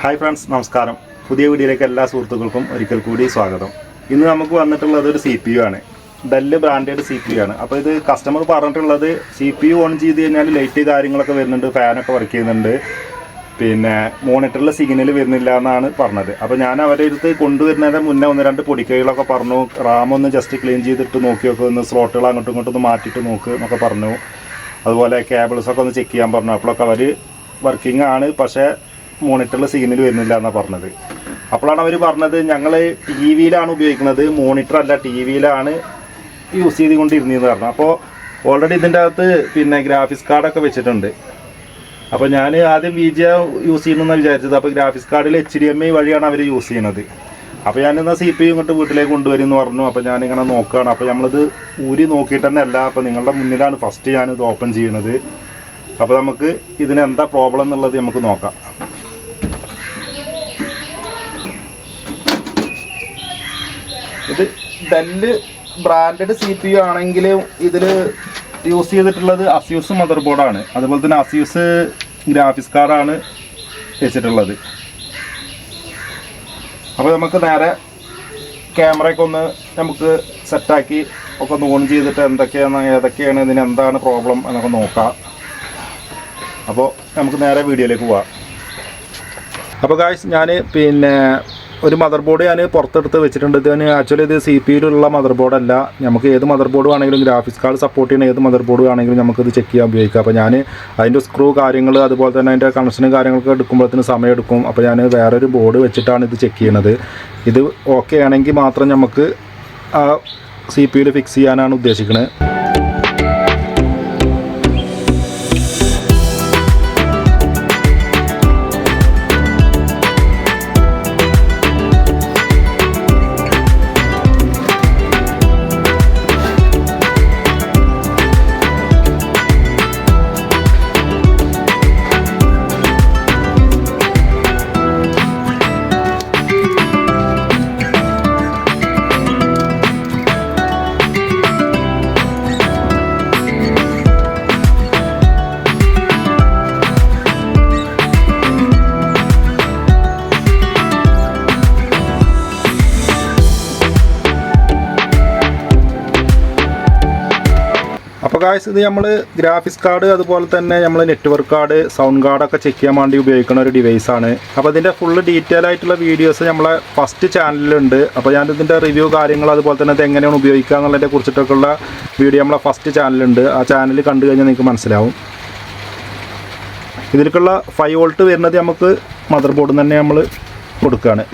Hi friends നമസ്കാരം. പുതിയ വീഡിയോയിലേക്ക് എല്ലാ സുഹൃത്തുക്കൾക്കും ഒരിക്കൽ കൂടി സ്വാഗതം. ഇന്ന് നമുക്ക് വന്നിട്ടുള്ളത് ഒരു സി പി യു ആണ്. Dell branded C P U ആണ്. അപ്പോൾ ഇത് കസ്റ്റമർ പറഞ്ഞിട്ടുള്ളത് സി പി യു ഓൺ ചെയ്ത് കഴിഞ്ഞാൽ ലൈറ്റ് കാര്യങ്ങളൊക്കെ വരുന്നുണ്ട് ഫാനൊക്കെ വർക്ക് ചെയ്യുന്നുണ്ട്. പിന്നെ മോണിറ്ററിൽ സിഗ്നൽ വരുന്നില്ല എന്നാണ് പറഞ്ഞത്. അപ്പോൾ ഞാൻ അവരുടെ അടുത്ത് കൊണ്ടുവരുന്നതിന് മുന്നേ ഒന്ന് രണ്ട് പൊടിക്കൈകളൊക്കെ പറഞ്ഞു. റാം ഒന്ന് ജസ്റ്റ് ക്ലീൻ ചെയ്തിട്ട് നോക്കി നോക്ക് ഒന്ന് സ്ലോട്ടുകൾ അങ്ങോട്ടും ഇങ്ങോട്ടും ഒന്ന് മാറ്റിയിട്ട് നോക്ക് എന്നൊക്കെ പറഞ്ഞു. അതുപോലെ കേബിൾസൊക്കെ ഒന്ന് ചെക്ക് ചെയ്യാൻ പറഞ്ഞു. അപ്പോഴൊക്കെ അവർ വർക്കിംഗ് ആണ്. പക്ഷേ മോണിറ്ററിൽ സിഗ്നൽ വരുന്നില്ല എന്നാണ് പറഞ്ഞത്. അപ്പോഴാണ് അവർ പറഞ്ഞത് ഞങ്ങൾ ടി വിയിലാണ് ഉപയോഗിക്കുന്നത് മോണിറ്റർ അല്ല ടി വിയിലാണ് യൂസ് ചെയ്തുകൊണ്ടിരുന്നതെന്ന് പറഞ്ഞു. അപ്പോൾ ഓൾറെഡി ഇതിന്റെ അകത്ത് പിന്നെ ഗ്രാഫിക്സ് കാർഡൊക്കെ വെച്ചിട്ടുണ്ട്. അപ്പോൾ ഞാൻ ആദ്യം വി ജി യൂസ് ചെയ്യണമെന്ന് വിചാരിച്ചത്. അപ്പോൾ ഗ്രാഫിക്സ് കാർഡിൽ എച്ച് ഡി എം ഐ വഴിയാണ് അവർ യൂസ് ചെയ്യുന്നത്. അപ്പോൾ ഞാനിന്ന് സി പി യു ഇങ്ങോട്ട് വീട്ടിലേക്ക് കൊണ്ടുവരും എന്ന് പറഞ്ഞു. അപ്പോൾ ഞാനിങ്ങനെ നോക്കുകയാണ് അപ്പോൾ നമ്മളിത് ഊരി നോക്കിയിട്ട് തന്നെ അല്ല അപ്പോൾ നിങ്ങളുടെ മുന്നിലാണ് ഫസ്റ്റ് ഞാനിത് ഓപ്പൺ ചെയ്യുന്നത്. അപ്പോൾ നമുക്ക് ഇതിന് എന്താ പ്രോബ്ലം എന്നുള്ളത് നമുക്ക് നോക്കാം. ഇത് Dell branded C P U ആണെങ്കിൽ ഇതിൽ യൂസ് ചെയ്തിട്ടുള്ളത് അസ്യൂസ് മദർ ബോർഡാണ് അതുപോലെ തന്നെ അസ്യൂസ് ഗ്രാഫിക്സ് കാർഡാണ് വെച്ചിട്ടുള്ളത്. അപ്പോൾ നമുക്ക് നേരെ ക്യാമറയൊക്കെ ഒന്ന് നമുക്ക് സെറ്റാക്കി ഒക്കെ ഒന്ന് ഓൺ ചെയ്തിട്ട് എന്തൊക്കെയാണ് ഏതൊക്കെയാണ് ഇതിന് എന്താണ് പ്രോബ്ലം എന്നൊക്കെ നോക്കാം. അപ്പോൾ നമുക്ക് നേരെ വീഡിയോയിലേക്ക് പോവാം. അപ്പോൾ ഗായ്സ് ഞാൻ പിന്നെ ഒരു മദർ ബോർഡ് ഞാൻ പുറത്തെടുത്ത് വെച്ചിട്ടുണ്ട്. ഇത് ആക്ച്വലി ഇത് സി പി യുള്ള മദർ ബോർഡ് അല്ല. നമുക്ക് ഏത് മദർ ബോർഡ് ആണെങ്കിലും ഗ്രാഫിക്സ് കാർഡ് സപ്പോർട്ട് ചെയ്യുന്ന ഏത് മദർ ബോർഡ് നമുക്ക് ഇത് ചെക്ക് ചെയ്യാൻ ഉപയോഗിക്കാം. അപ്പോൾ ഞാൻ അതിന്റെ സ്ക്രൂ കാര്യങ്ങൾ അതുപോലെ തന്നെ അതിന്റെ കണക്ഷനും കാര്യങ്ങളൊക്കെ എടുക്കുമ്പോഴത്തേന് സമയം എടുക്കും. അപ്പോൾ ഞാൻ വേറൊരു ബോർഡ് വെച്ചിട്ടാണ് ഇത് ചെക്ക് ചെയ്യണത്. ഇത് ഓക്കെ ആണെങ്കിൽ മാത്രം നമുക്ക് ആ സി പി ഫിക്സ് ചെയ്യാനാണ് ഉദ്ദേശിക്കുന്നത് ഗായ്സ് ഇത് നമ്മൾ ഗ്രാഫിക്സ് കാർഡ് അതുപോലെ തന്നെ നമ്മൾ നെറ്റ്വർക്ക് കാർഡ് സൗണ്ട് കാർഡൊക്കെ ചെക്ക് ചെയ്യാൻ വേണ്ടി ഉപയോഗിക്കുന്ന ഒരു ഡിവൈസാണ് അപ്പോൾ ഇതിന്റെ ഫുൾ ഡീറ്റെയിൽ ആയിട്ടുള്ള വീഡിയോസ് നമ്മളെ ഫസ്റ്റ് ചാനലിലുണ്ട് അപ്പോൾ ഞാൻ ഇതിന്റെ റിവ്യൂ കാര്യങ്ങൾ അതുപോലെ തന്നെ ഇത് എങ്ങനെയാണ് ഉപയോഗിക്കുക എന്നുള്ളതിനെ കുറിച്ചിട്ടൊക്കെയുള്ള വീഡിയോ നമ്മളെ ഫസ്റ്റ് ചാനലുണ്ട് ആ ചാനൽ കണ്ടു കഴിഞ്ഞാൽ നിങ്ങൾക്ക് മനസ്സിലാവും. ഇതിലേക്കുള്ള ഫൈവ് വോൾട്ട് വരുന്നത് നമുക്ക് മദർ ബോർഡിൽ തന്നെ നമ്മൾ കൊടുക്കുകയാണ്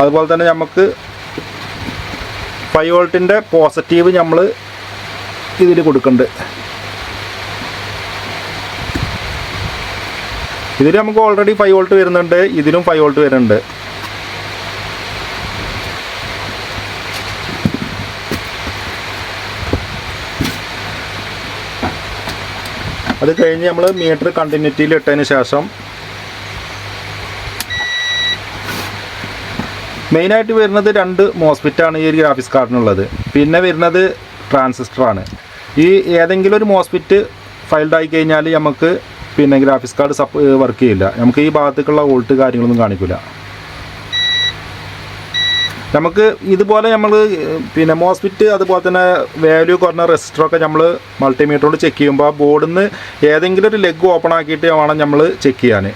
അതുപോലെ തന്നെ നമുക്ക് ഫൈവ് വോൾട്ടിന്റെ പോസിറ്റീവ് നമ്മൾ ഇതിൽ കൊടുക്കുന്നുണ്ട് ഇതിൽ നമുക്ക് ഓൾറെഡി ഫൈവ് വോൾട്ട് വരുന്നുണ്ട് ഇതിലും ഫൈവ് വോൾട്ട് വരുന്നുണ്ട്. അത് കഴിഞ്ഞ് നമ്മൾ മീറ്റർ കണ്ടിന്യൂറ്റിയിൽ ഇട്ടതിന് ശേഷം മെയിനായിട്ട് വരുന്നത് രണ്ട് മോസ്ഫിറ്റാണ് ഈ ഒരു ഗ്രാഫിക്സ് കാർഡിനുള്ളത്. പിന്നെ വരുന്നത് ട്രാൻസിസ്റ്ററാണ്. ഈ ഏതെങ്കിലും ഒരു മോസ്ഫിറ്റ് ഫൈൽഡ് ആയി കഴിഞ്ഞാൽ നമുക്ക് പിന്നെ ഗ്രാഫിക്സ് കാർഡ് സപ്പ് വർക്ക് ചെയ്യില്ല. നമുക്ക് ഈ ഭാഗത്തേക്കുള്ള വോൾട്ട് കാര്യങ്ങളൊന്നും കാണിക്കില്ല നമുക്ക് ഇതുപോലെ നമ്മൾ പിന്നെ മോസ്ഫിറ്റ് അതുപോലെ തന്നെ വാല്യൂ കുറഞ്ഞ റെസിസ്റ്ററൊക്കെ നമ്മൾ മൾട്ടിമീറ്ററോട് ചെക്ക് ചെയ്യുമ്പോൾ ആ ബോർഡിൽ നിന്ന് ഏതെങ്കിലും ഒരു ലെഗ് ഓപ്പൺ ആക്കിയിട്ട് വേണം നമ്മൾ ചെക്ക് ചെയ്യാൻ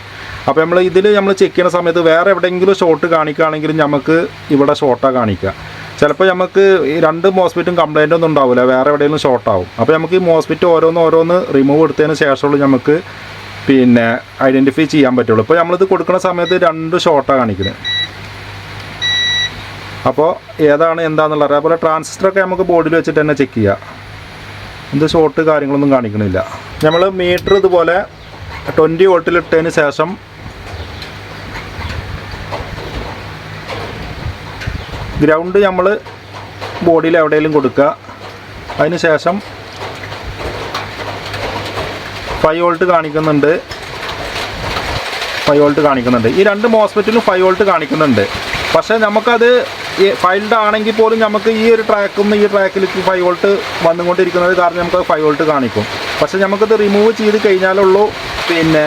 അപ്പോൾ നമ്മൾ ഇതിൽ നമ്മൾ ചെക്ക് ചെയ്യുന്ന സമയത്ത് വേറെ എവിടെയെങ്കിലും ഷോർട്ട് കാണിക്കുകയാണെങ്കിലും നമുക്ക് ഇവിടെ ഷോർട്ടാണ് കാണിക്കുക ചിലപ്പോൾ നമുക്ക് രണ്ട് മോസ്പിറ്റും കംപ്ലൈന്റ് ഒന്നും ഉണ്ടാവില്ല വേറെ എവിടെയെങ്കിലും ഷോർട്ട് ആവും. അപ്പോൾ നമുക്ക് ഈ മോസ്പിറ്റ് ഓരോന്ന് ഓരോന്ന് റിമൂവ് എടുത്തതിന് ശേഷമുള്ളൂ നമുക്ക് പിന്നെ ഐഡന്റിഫൈ ചെയ്യാൻ പറ്റുള്ളൂ. ഇപ്പോൾ നമ്മളിത് കൊടുക്കുന്ന സമയത്ത് രണ്ട് ഷോർട്ടാണ് കാണിക്കുന്നത് അപ്പോൾ ഏതാണ് എന്താണെന്നുള്ളത് അതേപോലെ ട്രാൻസിസ്റ്ററൊക്കെ നമുക്ക് ബോർഡിൽ വെച്ചിട്ട് തന്നെ ചെക്ക് ചെയ്യാം. എന്ത് ഷോർട്ട് കാര്യങ്ങളൊന്നും കാണിക്കണില്ല. നമ്മൾ മീറ്റർ ഇതുപോലെ ട്വന്റി വോൾട്ടിലിട്ടതിന് ശേഷം ഗ്രൗണ്ട് നമ്മൾ ബോഡിയിൽ എവിടെയെങ്കിലും കൊടുക്കുക. അതിന് ശേഷം ഫൈവ് വോൾട്ട് കാണിക്കുന്നുണ്ട്. ഫൈവ് വോൾട്ട് കാണിക്കുന്നുണ്ട്. ഈ രണ്ട് മോസ്ഫെറ്റിലും ഫൈവ് വോൾട്ട് കാണിക്കുന്നുണ്ട്. പക്ഷേ നമുക്കത് ഫൈൽഡ് ആണെങ്കിൽ പോലും നമുക്ക് ഈ ഒരു ട്രാക്കിൽ നിന്ന് ഈ ട്രാക്കിലേക്ക് ഫൈവ് വോൾട്ട് വന്നുകൊണ്ടിരിക്കുന്നത് കാരണം നമുക്ക് ഫൈവ് വോൾട്ട് കാണിക്കും. പക്ഷേ നമുക്കത് റിമൂവ് ചെയ്ത് കഴിഞ്ഞാലുള്ളൂ. പിന്നെ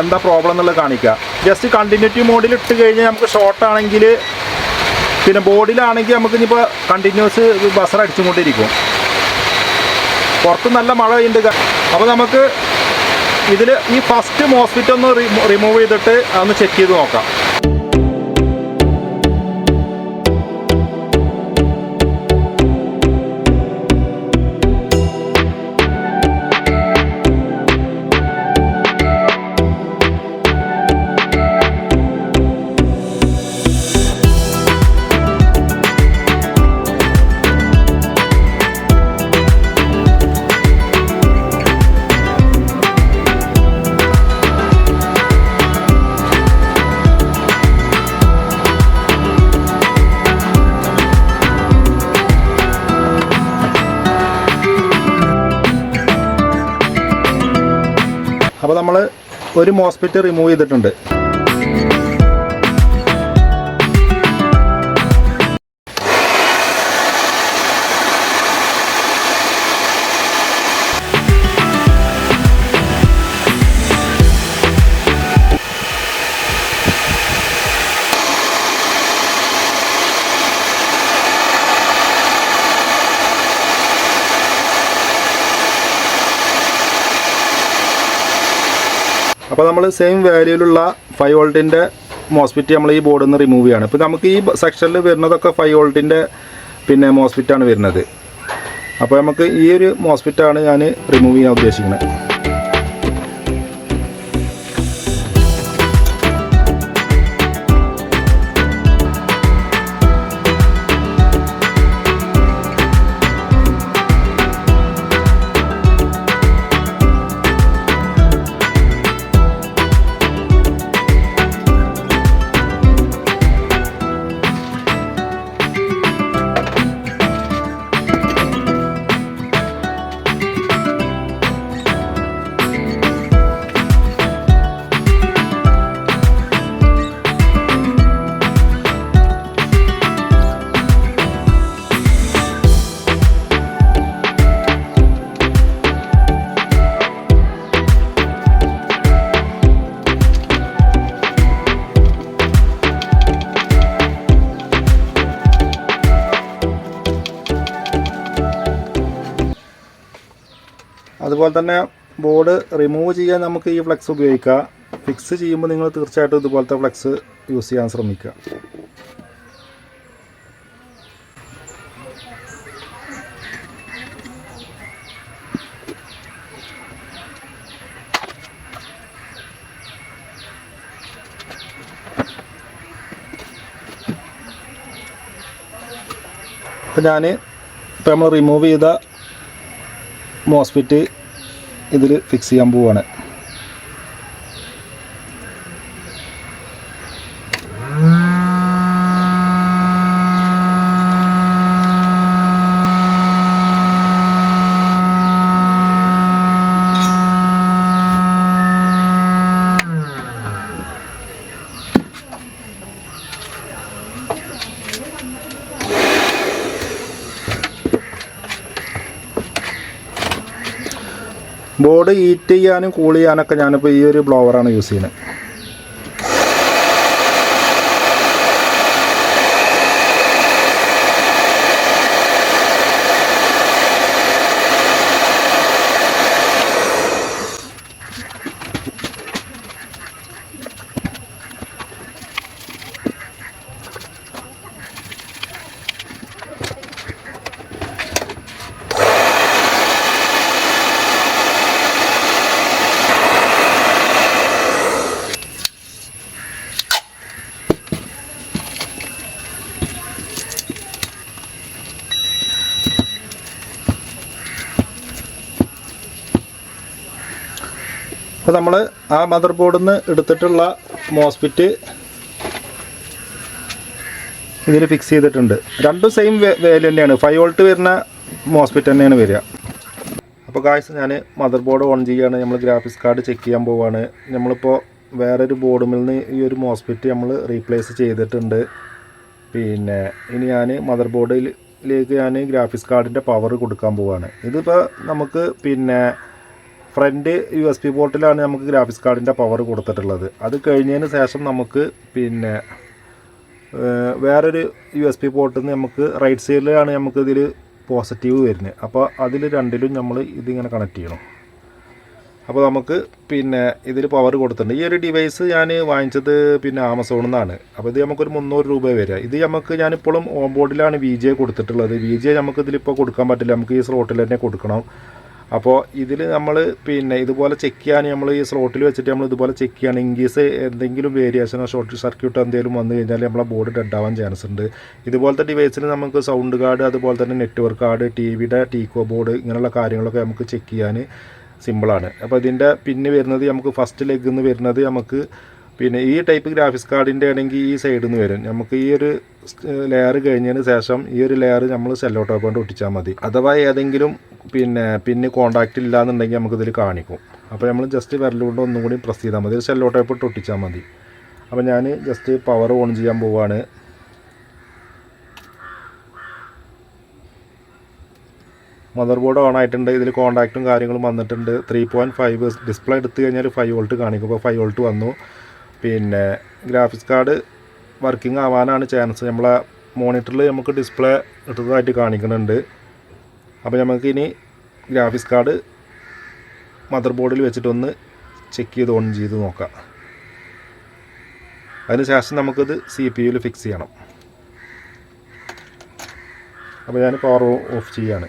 എന്താ പ്രോബ്ലം എന്നുള്ളത് കാണിക്കുക. ജസ്റ്റ് കണ്ടിന്യൂറ്റി മോഡിൽ ഇട്ട് കഴിഞ്ഞാൽ നമുക്ക് ഷോർട്ട് ആണെങ്കിൽ പിന്നെ ബോർഡിലാണെങ്കിൽ നമുക്ക് ഇനിയിപ്പോൾ കണ്ടിന്യൂസ് ബസർ അടിച്ചുകൊണ്ടിരിക്കും. പുറത്ത് നല്ല മഴ ഉണ്ട് അപ്പോൾ നമുക്ക് ഇതിൽ ഈ ഫസ്റ്റ് മോസ്ഫിറ്റ് ഒന്ന് റിമൂവ് ചെയ്തിട്ട് അതൊന്ന് ചെക്ക് ചെയ്ത് നോക്കാം. അപ്പോൾ നമ്മൾ ഒരു മോസ്പിറ്റ് റിമൂവ് ചെയ്തിട്ടുണ്ട്. അപ്പോൾ നമ്മൾ സെയിം വാല്യൂലുള്ള ഫൈവ് വോൾട്ടിന്റെ മോസ്ഫിറ്റ് നമ്മൾ ഈ ബോർഡിൽ നിന്ന് റിമൂവ് ചെയ്യാണ്. ഇപ്പോൾ നമുക്ക് ഈ സെക്ഷനിൽ വരുന്നതൊക്കെ ഫൈവ് വോൾട്ടിന്റെ പിന്നെ മോസ്ഫിറ്റാണ് വരുന്നത്. അപ്പോൾ നമുക്ക് ഈ ഒരു മോസ്ഫിറ്റാണ് ഞാൻ റിമൂവ് ചെയ്യാൻ ഉദ്ദേശിക്കുന്നത് അതുപോലെ തന്നെ ബോർഡ് റിമൂവ് ചെയ്യാൻ നമുക്ക് ഈ ഫ്ലെക്സ് ഉപയോഗിക്കാം. ഫിക്സ് ചെയ്യുമ്പോൾ നിങ്ങൾ തീർച്ചയായിട്ടും ഇതുപോലത്തെ ഫ്ലെക്സ് യൂസ് ചെയ്യാൻ ശ്രമിക്കുക. ഇപ്പം ഞാൻ ഇപ്പം നമ്മൾ റിമൂവ് ചെയ്ത മോസ്ഫിറ്റ് ഇതിൽ ഫിക്സ് ചെയ്യാൻ പോവാണ്. ബോർഡ് ഹീറ്റ് ചെയ്യാനും കൂൾ ചെയ്യാനൊക്കെ ഞാനിപ്പോൾ ഈ ഒരു ബ്ലോവറാണ് യൂസ് ചെയ്യുന്നത്. അപ്പോൾ നമ്മൾ ആ മദർ ബോർഡിൽ നിന്ന് എടുത്തിട്ടുള്ള മോസ്പിറ്റ് ഇതിൽ ഫിക്സ് ചെയ്തിട്ടുണ്ട്. രണ്ടും സെയിം വേൽ തന്നെയാണ്. ഫൈവ് വോൾട്ട് വരുന്ന മോസ്പിറ്റ് തന്നെയാണ് വരിക. അപ്പോൾ കാഴ്ച ഞാൻ മദർ ബോർഡ് ഓൺ ചെയ്യുകയാണ് നമ്മൾ ഗ്രാഫിക്സ് കാർഡ് ചെക്ക് ചെയ്യാൻ പോവുകയാണ് നമ്മളിപ്പോൾ വേറൊരു ബോർഡിൽ നിന്ന് ഈ ഒരു മോസ്പിറ്റ് നമ്മൾ റീപ്ലേസ് ചെയ്തിട്ടുണ്ട്. പിന്നെ ഇനി ഞാൻ മദർ ബോർഡിലേക്ക് ഞാൻ ഗ്രാഫിക്സ് കാർഡിന്റെ പവർ കൊടുക്കാൻ പോവുകയാണ് ഇതിപ്പോൾ നമുക്ക് പിന്നെ ഫ്രണ്ട് യു എസ് പി പോർട്ടിലാണ് നമുക്ക് ഗ്രാഫിക്സ് കാർഡിന്റെ പവർ കൊടുത്തിട്ടുള്ളത്. അത് കഴിഞ്ഞതിന് ശേഷം നമുക്ക് പിന്നെ വേറൊരു യു എസ് പി പോർട്ടിൽ നിന്ന് നമുക്ക് റൈറ്റ് സൈഡിലാണ് നമുക്ക് ഇതിൽ പോസിറ്റീവ് വരുന്നത് അപ്പോൾ അതിൽ രണ്ടിലും നമ്മൾ ഇതിങ്ങനെ കണക്ട് ചെയ്യണം. അപ്പോൾ നമുക്ക് പിന്നെ ഇതിൽ പവർ കൊടുത്തിട്ടുണ്ട്. ഈ ഒരു ഡിവൈസ് ഞാൻ വാങ്ങിച്ചത് പിന്നെ ആമസോണിൽ നിന്നാണ് അപ്പോൾ ഇത് നമുക്കൊരു മുന്നൂറ് രൂപ വരിക ഇത് നമുക്ക് ഞാനിപ്പോഴും ഓൺ ബോർഡിലാണ് വി ജെ കൊടുത്തിട്ടുള്ളത്. വി ജെ നമുക്ക് ഇതിലിപ്പോൾ കൊടുക്കാൻ പറ്റില്ല. നമുക്ക് ഈ സ്ലോട്ടിൽ തന്നെ കൊടുക്കണം. അപ്പോൾ ഇതിൽ നമ്മൾ പിന്നെ ഇതുപോലെ ചെക്ക് ചെയ്യാൻ നമ്മൾ ഈ സ്ലോട്ടിൽ വെച്ചിട്ട് നമ്മൾ ഇതുപോലെ ചെക്ക് ചെയ്യണം ഇൻ കേസ് എന്തെങ്കിലും വേരിയേഷനോ ഷോർട്ട് സർക്യൂട്ടോ എന്തെങ്കിലും വന്നു കഴിഞ്ഞാൽ നമ്മളെ ബോർഡ് ഡെഡ് ആവാൻ ചാൻസ് ഉണ്ട്. ഇതുപോലത്തെ ഡിവൈസിൽ നമുക്ക് സൗണ്ട് കാർഡ് അതുപോലെ തന്നെ നെറ്റ്വർക്ക് കാർഡ് ടി വിയുടെ ടീക്കോ ബോർഡ് ഇങ്ങനെയുള്ള കാര്യങ്ങളൊക്കെ നമുക്ക് ചെക്ക് ചെയ്യാൻ സിമ്പിളാണ് അപ്പോൾ ഇതിന്റെ പിന്നെ വരുന്നത് നമുക്ക് ഫസ്റ്റ് ലെഗ് എന്ന് വരുന്നത് നമുക്ക് പിന്നെ ഈ ടൈപ്പ് ഗ്രാഫിക്സ് കാർഡിന്റെ ആണെങ്കിൽ ഈ സൈഡിൽ നിന്ന് വരും. നമുക്ക് ഈ ഒരു ലെയർ കഴിഞ്ഞതിന് ശേഷം ഈ ഒരു ലെയർ നമ്മൾ സെല്ലോ കൊണ്ട് ഒട്ടിച്ചാൽ മതി. അഥവാ ഏതെങ്കിലും പിന്നെ പിന്നെ കോണ്ടാക്റ്റ് ഇല്ലാന്നുണ്ടെങ്കിൽ നമുക്കിതിൽ കാണിക്കും. അപ്പോൾ നമ്മൾ ജസ്റ്റ് വിരലുകൊണ്ട് ഒന്നും കൂടി പ്രസ് ചെയ്താൽ മതി. ഒരു സെല്ലോ ടൈപ്പ് ഇട്ട് ഒട്ടിച്ചാൽ മതി. അപ്പോൾ ഞാൻ ജസ്റ്റ് പവർ ഓൺ ചെയ്യാൻ പോവുകയാണ് മദർ ബോർഡ് ഓൺ ആയിട്ടുണ്ട് ഇതിൽ കോണ്ടാക്റ്റും കാര്യങ്ങളും വന്നിട്ടുണ്ട്. ത്രീ പോയിന്റ് ഫൈവ് ഡിസ്പ്ലേ എടുത്തു കഴിഞ്ഞാൽ ഫൈവ് വോൾട്ട് കാണിക്കും. അപ്പോൾ ഫൈവ് വോൾട്ട് വന്നു. പിന്നെ ഗ്രാഫിക്സ് കാർഡ് വർക്കിംഗ് ആവാനാണ് ചാൻസ് നമ്മളെ മോണിറ്ററിൽ നമുക്ക് ഡിസ്പ്ലേ ഇട്ടതായിട്ട് കാണിക്കുന്നുണ്ട് അപ്പോൾ നമുക്ക് ഇനി ഗ്രാഫിക്സ് കാർഡ് മദർ ബോർഡിൽ വെച്ചിട്ടൊന്ന് ചെക്ക് ചെയ്ത് ഓൺ ചെയ്ത് നോക്കാം. അതിനുശേഷം നമുക്കിത് സി പി യുവിൽ ഫിക്സ് ചെയ്യണം. അപ്പോൾ ഞാൻ പവർ ഓഫ് ചെയ്യാണ്.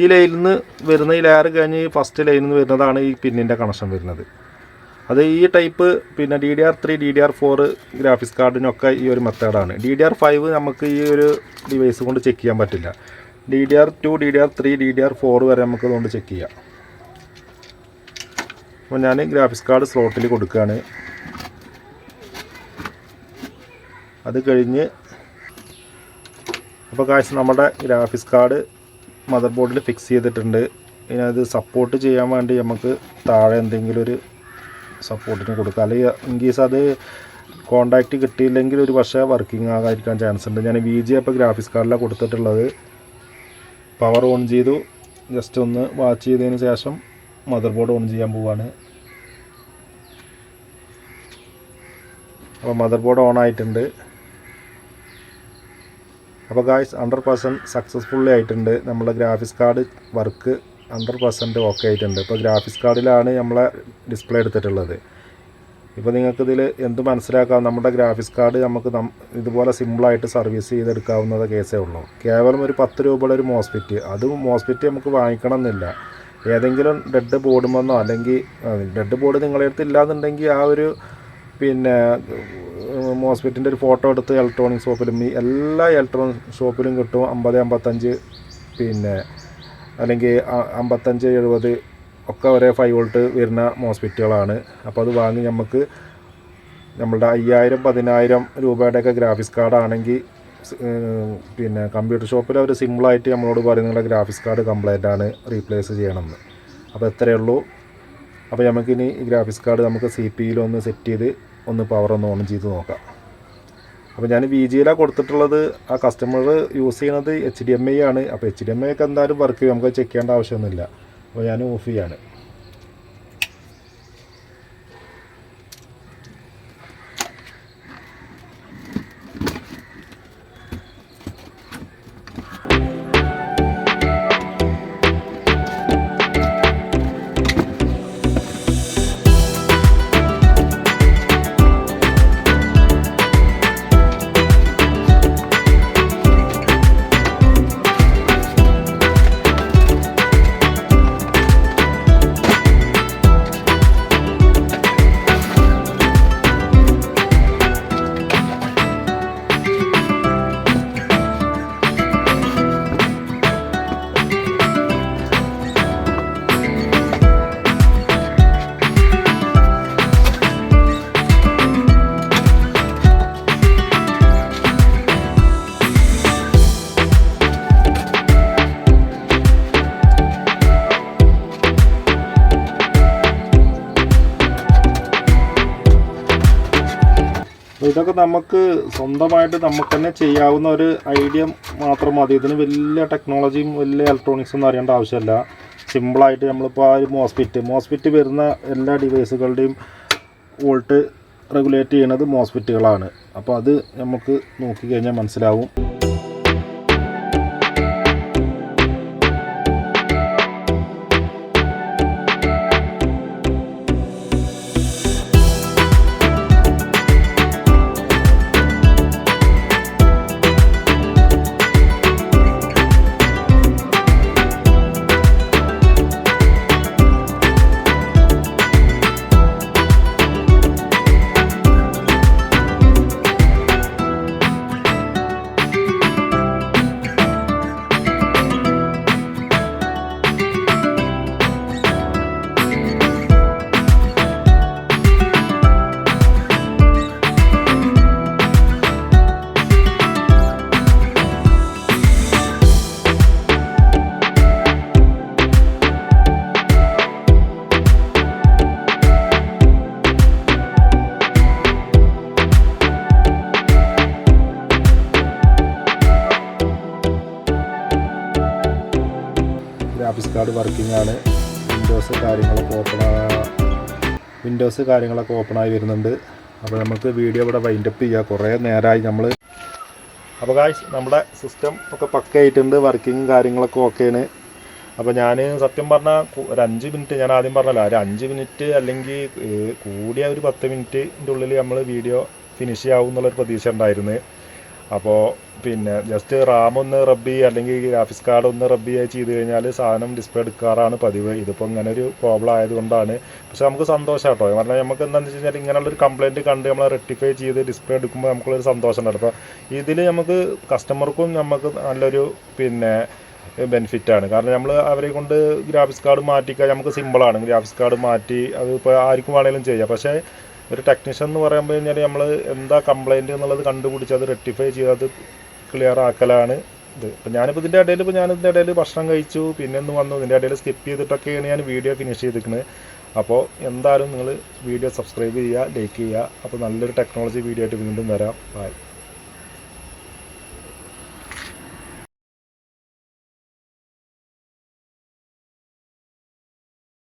ഈ ലൈനിൽ നിന്ന് വരുന്ന ഈ ലെയർ കഴിഞ്ഞ് ഈ ഫസ്റ്റ് ലൈനിൽ നിന്ന് വരുന്നതാണ് ഈ പിന്നിന്റെ കണക്ഷൻ വരുന്നത്. അത് ഈ ടൈപ്പ് പിന്നെ D D R three D D R four graphics കാർഡിനൊക്കെ ഈ ഒരു മെത്തേഡാണ് ഡി ഡി ആർ ഫൈവ് നമുക്ക് ഈ ഒരു ഡിവൈസ് കൊണ്ട് ചെക്ക് ചെയ്യാൻ പറ്റില്ല. D D R two D D R three D D R four വരെ നമുക്ക് ഇതുകൊണ്ട് ചെക്ക് ചെയ്യാം. അപ്പോൾ ഞാൻ ഗ്രാഫിക്സ് കാർഡ് സ്ലോട്ടിൽ കൊടുക്കുകയാണ് അത് കഴിഞ്ഞ് അപ്പോൾ കാശ് നമ്മുടെ ഗ്രാഫിക്സ് കാർഡ് മദർ ബോർഡിൽ ഫിക്സ് ചെയ്തിട്ടുണ്ട്. ഇനി സപ്പോർട്ട് ചെയ്യാൻ വേണ്ടി നമുക്ക് താഴെ എന്തെങ്കിലും ഒരു സപ്പോർട്ടിന് കൊടുക്കുക അല്ലെങ്കിൽ ഇൻ കേസ് അത് കോണ്ടാക്റ്റ് കിട്ടിയില്ലെങ്കിൽ ഒരു പക്ഷേ വർക്കിംഗ് ആകാതിരിക്കാൻ ചാൻസ് ഉണ്ട്. ഞാൻ വി ജി അപ്പോൾ ഗ്രാഫിക്സ് കാർഡിലാണ് കൊടുത്തിട്ടുള്ളത്. പവർ ഓൺ ചെയ്തു. ജസ്റ്റ് ഒന്ന് വാച്ച് ചെയ്തതിന് ശേഷം മദർ ബോർഡ് ഓൺ ചെയ്യാൻ പോവാണ്. അപ്പോൾ മദർ ബോർഡ് ഓൺ ആയിട്ടുണ്ട്. അപ്പോൾ ഗായ്സ് ഹൺഡ്രഡ് പെർസെന്റ് സക്സസ്ഫുള്ളി ആയിട്ടുണ്ട്. നമ്മുടെ graphics card work hundred percent okay ആയിട്ടുണ്ട്. ഇപ്പോൾ ഗ്രാഫിക്സ് കാർഡിലാണ് നമ്മളെ ഡിസ്പ്ലേ എടുത്തിട്ടുള്ളത്. ഇപ്പോൾ നിങ്ങൾക്കിതിൽ എന്ത് മനസ്സിലാക്കാം? നമ്മുടെ ഗ്രാഫിക്സ് കാർഡ് നമുക്ക് നം ഇതുപോലെ സിമ്പിളായിട്ട് സർവീസ് ചെയ്തെടുക്കാവുന്നത് കേസേ ഉള്ളൂ. കേവലം ഒരു പത്ത് രൂപയുടെ ഒരു മോസ്പിറ്റ് അത് മോസ്പിറ്റ് നമുക്ക് വാങ്ങിക്കണം എന്നില്ല ഏതെങ്കിലും ഡെഡ് ബോർഡുമെന്നോ അല്ലെങ്കിൽ ഡെഡ് ബോർഡ് നിങ്ങളുടെ അടുത്ത് ഇല്ലാന്നുണ്ടെങ്കിൽ ആ ഒരു പിന്നെ മോസ്ഫിറ്റിന്റെ ഒരു ഫോട്ടോ എടുത്ത് ഇലക്ട്രോണിക് ഷോപ്പിലും ഈ എല്ലാ ഇലക്ട്രോണിക് ഷോപ്പിലും കിട്ടും അമ്പത് അമ്പത്തഞ്ച് പിന്നെ അല്ലെങ്കിൽ അമ്പത്തഞ്ച് എഴുപത് ഒക്കെ ഒരേ ഫൈവ് വോൾട്ട് വരുന്ന മോസ്ഫിറ്റുകളാണ്. അപ്പോൾ അത് വാങ്ങി നമുക്ക് നമ്മളുടെ അയ്യായിരം പതിനായിരം രൂപയുടെയൊക്കെ ഗ്രാഫിക്സ് കാർഡാണെങ്കിൽ പിന്നെ കമ്പ്യൂട്ടർ ഷോപ്പിൽ അവർ സിമ്പിളായിട്ട് നമ്മളോട് പറയും നിങ്ങളുടെ ഗ്രാഫിക്സ് കാർഡ് കംപ്ലൈന്റ് ആണ് റീപ്ലേസ് ചെയ്യണമെന്ന്. അപ്പോൾ എത്രയേ ഉള്ളൂ. അപ്പോൾ നമുക്കിനി ഗ്രാഫിക്സ് കാർഡ് നമുക്ക് സി പി സെറ്റ് ചെയ്ത് ഒന്ന് പവർ ഒന്ന് ഓൺ ചെയ്ത് നോക്കാം. അപ്പോൾ ഞാൻ വി ജിയിലാണ് കൊടുത്തിട്ടുള്ളത് ആ കസ്റ്റമർ യൂസ് ചെയ്യുന്നത് എച്ച് ഡി എം ഐ ആണ്. അപ്പോൾ എച്ച് ഡി എം ഐ ഒക്കെ എന്തായാലും വർക്ക് ചെയ്യും. നമുക്ക് ചെക്ക് ചെയ്യേണ്ട ആവശ്യമൊന്നുമില്ല. അപ്പോൾ ഞാൻ ഓഫ് ചെയ്യാണ്. ഇതൊക്കെ നമുക്ക് സ്വന്തമായിട്ട് നമുക്ക് തന്നെ ചെയ്യാവുന്ന ഒരു ഐഡിയ മാത്രം മതി. ഇതിന് വലിയ ടെക്നോളജിയും വലിയ ഇലക്ട്രോണിക്സും ഒന്നും അറിയേണ്ട ആവശ്യമില്ല. സിമ്പിളായിട്ട് നമ്മളിപ്പോൾ ആ ഒരു മോസ്ഫിറ്റ് മോസ്ഫിറ്റ് വരുന്ന എല്ലാ ഡിവൈസുകളുടെയും വോൾട്ട് റെഗുലേറ്റ് ചെയ്യണത് മോസ്ഫിറ്റുകളാണ് അപ്പോൾ അത് നമുക്ക് നോക്കിക്കഴിഞ്ഞാൽ മനസ്സിലാവും. വിൻഡോസ് കാര്യങ്ങളൊക്കെ ഓപ്പൺ ആയി വരുന്നുണ്ട്. അപ്പോൾ നമുക്ക് വീഡിയോ ഇവിടെ വൈൻഡപ്പ് ചെയ്യുക കുറേ നേരമായി നമ്മൾ അപ്പോൾ കാശ് നമ്മുടെ സിസ്റ്റം ഒക്കെ പക്കയായിട്ടുണ്ട് വർക്കിങ്ങും കാര്യങ്ങളൊക്കെ ഓക്കെയാണ് അപ്പോൾ ഞാൻ സത്യം പറഞ്ഞാൽ ഒരു അഞ്ച് മിനിറ്റ് ഞാൻ ആദ്യം പറഞ്ഞല്ലോ. ഒരു അഞ്ച് മിനിറ്റ് അല്ലെങ്കിൽ കൂടിയ ഒരു പത്ത് മിനിറ്റിന്റെ ഉള്ളിൽ നമ്മൾ വീഡിയോ ഫിനിഷ് ആവും എന്നുള്ളൊരു പ്രതീക്ഷ ഉണ്ടായിരുന്നു. അപ്പോൾ പിന്നെ ജസ്റ്റ് റാം ഒന്ന് റബ്ബ് അല്ലെങ്കിൽ ഗ്രാഫിക്സ് കാർഡ് ഒന്ന് റബ്ബ് ചെയ്ത് കഴിഞ്ഞാൽ സാധനം ഡിസ്പ്ലേ എടുക്കാറാണ് പതിവ്. ഇതിപ്പോൾ ഇങ്ങനെ ഒരു പ്രോബ്ലം ആയതുകൊണ്ടാണ്. പക്ഷെ നമുക്ക് സന്തോഷം കേട്ടോ പറഞ്ഞാൽ നമുക്ക് എന്താണെന്ന് വെച്ച് കഴിഞ്ഞാൽ ഇങ്ങനെയുള്ളൊരു കംപ്ലയിന്റ് കണ്ട് നമ്മൾ റെക്ടിഫൈ ചെയ്ത് ഡിസ്പ്ലേ എടുക്കുമ്പോൾ നമുക്കുള്ളൊരു സന്തോഷം ഉണ്ടാവും. അപ്പോൾ ഇതിൽ നമുക്ക് കസ്റ്റമർക്കും നമുക്ക് നല്ലൊരു പിന്നെ ബെനിഫിറ്റാണ് കാരണം നമ്മൾ അവരെ കൊണ്ട് ഗ്രാഫിക്സ് കാർഡ് മാറ്റിക്കാൻ നമുക്ക് സിമ്പിളാണ് ഗ്രാഫിക്സ് കാർഡ് മാറ്റി അത് ഇപ്പോൾ ആർക്കും വേണമെങ്കിലും ചെയ്യാം. പക്ഷേ ഒരു ടെക്നീഷ്യൻ എന്ന് പറയുമ്പോൾ കഴിഞ്ഞാൽ നമ്മൾ എന്താ കംപ്ലൈന്റ് എന്നുള്ളത് കണ്ടുപിടിച്ച് അത് റെക്ടിഫൈ ചെയ്ത് അത് ക്ലിയർ ആക്കലാണ് ഇത്. ഇപ്പം ഞാനിപ്പോൾ ഇതിന്റെ ഇടയിൽ ഇപ്പോൾ ഞാനിതിന്റെ ഇടയിൽ ഭക്ഷണം കഴിച്ചു പിന്നെ ഒന്ന് വന്നു. ഇതിന്റെ ഇടയിൽ സ്കിപ്പ് ചെയ്തിട്ടൊക്കെയാണ് ഞാൻ വീഡിയോ ഫിനിഷ് ചെയ്തിരിക്കുന്നത് അപ്പോൾ എന്തായാലും നിങ്ങൾ വീഡിയോ സബ്സ്ക്രൈബ് ചെയ്യുക ലൈക്ക് ചെയ്യുക. അപ്പോൾ നല്ലൊരു ടെക്നോളജി വീഡിയോ ആയിട്ട് വീണ്ടും വരാം. ബൈ